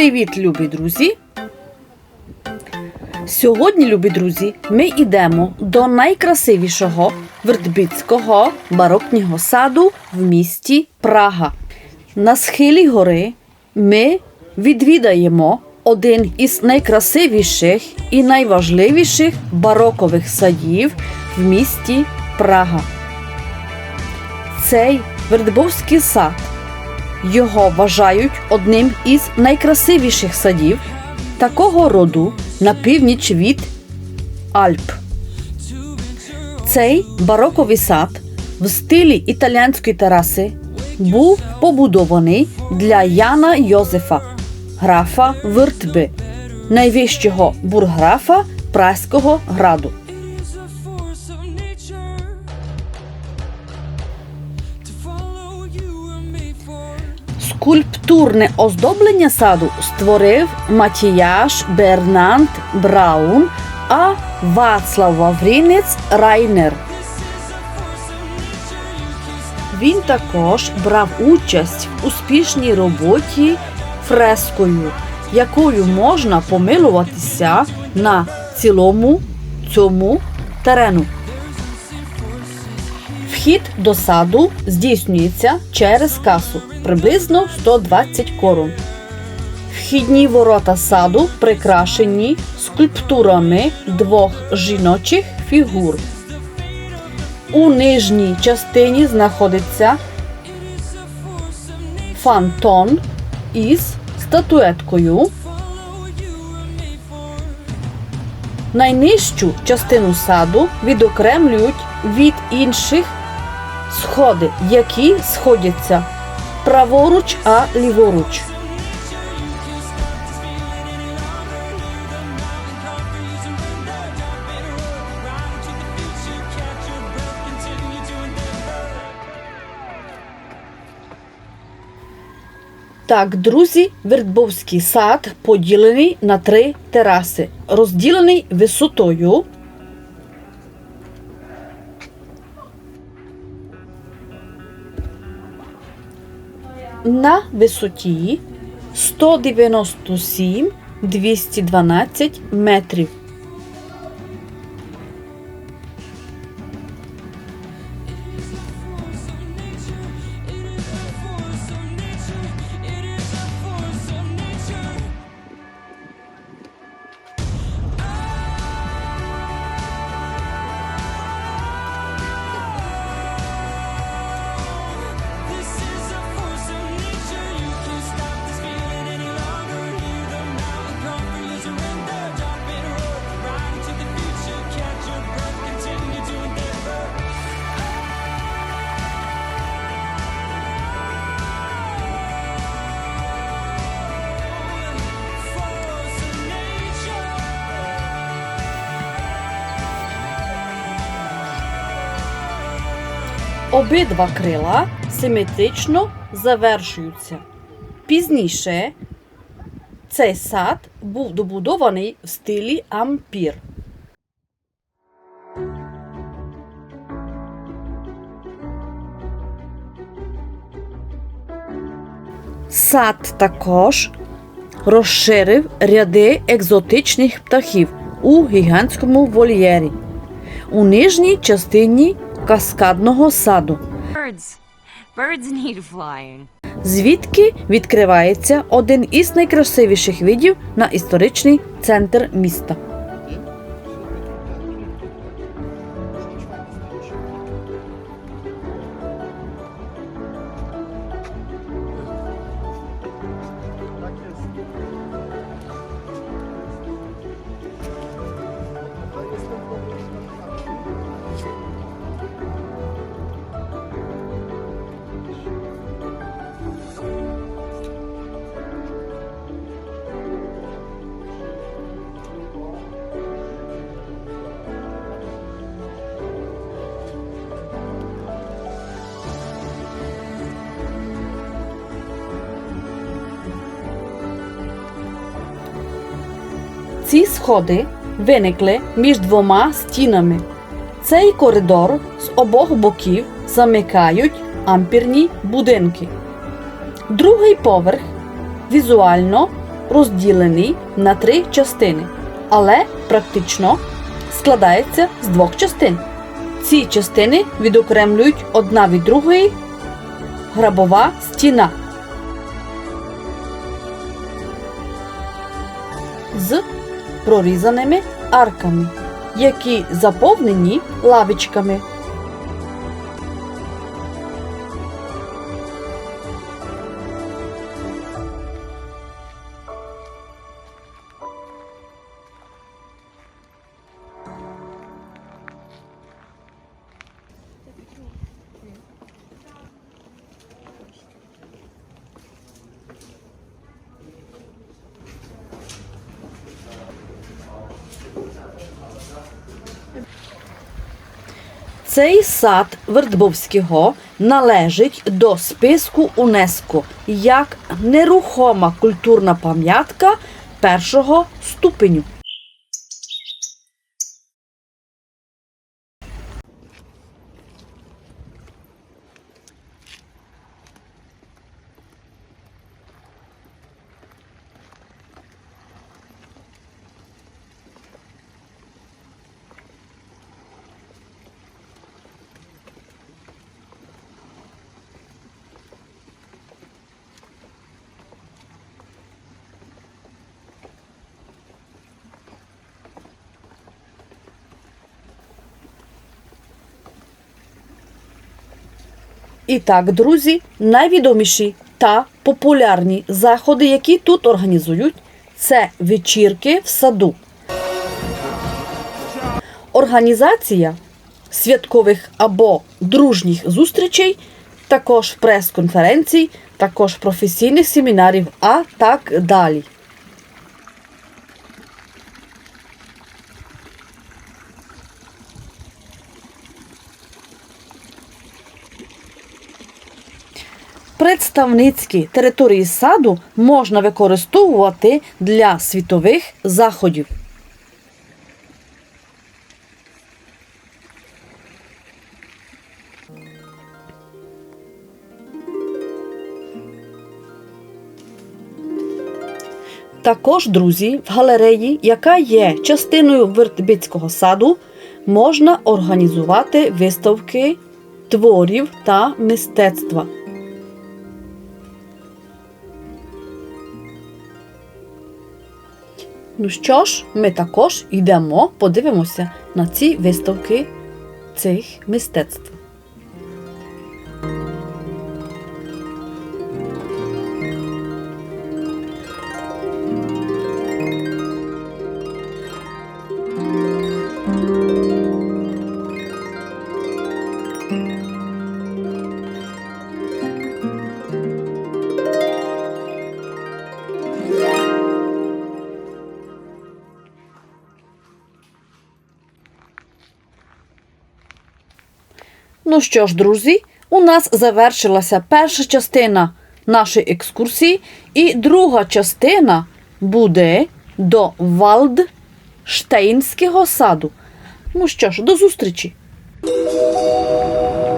Привіт, любі друзі! Сьогодні, любі друзі, ми йдемо до найкрасивішого вертбицького барокнього саду в місті Прага. На схилі гори ми відвідаємо один із найкрасивіших і найважливіших барокових садів в місті Прага. Цей Вердбовський сад його вважають одним із найкрасивіших садів такого роду на північ від Альп. Цей бароковий сад в стилі італійської тераси був побудований для Яна Йозефа, графа Виртби, найвищого бурграфа Праського граду. Скульптурне оздоблення саду створив Матіяш Бернанд Браун, а Вацлав Ваврінець Райнер. Він також брав участь в успішній роботі фрескою, якою можна помилуватися на цілому цьому терену. Вхід до саду здійснюється через касу приблизно 120 корон. Вхідні ворота саду прикрашені скульптурами двох жіночих фігур. У нижній частині знаходиться фантон із статуеткою. Найнижчу частину саду відокремлюють від інших сходи, які сходяться праворуч, а ліворуч. Так, друзі, Вертбовський сад поділений на три тераси, розділений висотою на висоті 197 212 метрів. Обидва крила симетрично завершуються. Пізніше цей сад був добудований в стилі ампір. Сад також розширив ряди екзотичних птахів у гігантському вольєрі у нижній частині каскадного саду, звідки відкривається один із найкрасивіших видів на історичний центр міста. Ці сходи виникли між двома стінами. Цей коридор з обох боків замикають ампірні будинки. Другий поверх візуально розділений на три частини, але практично складається з двох частин. Ці частини відокремлюють одна від другої грабова стіна з прорізаними арками, які заповнені лавічками. Цей сад Вердбовського належить до списку УНЕСКО як нерухома культурна пам'ятка першого ступеню. І так, друзі, найвідоміші та популярні заходи, які тут організують, це вечірки в саду. Організація святкових або дружніх зустрічей, також прес-конференцій, також професійних семінарів, а так далі. Представницькі території саду можна використовувати для світових заходів. Також, друзі, в галереї, яка є частиною Вертбицького саду, можна організувати виставки творів та мистецтва. Ну що ж, ми також йдемо, подивимося на ці виставки цих мистецтв. Ну що ж, друзі, у нас завершилася перша частина нашої екскурсії, і друга частина буде до Валдштейнського саду. Ну що ж, до зустрічі!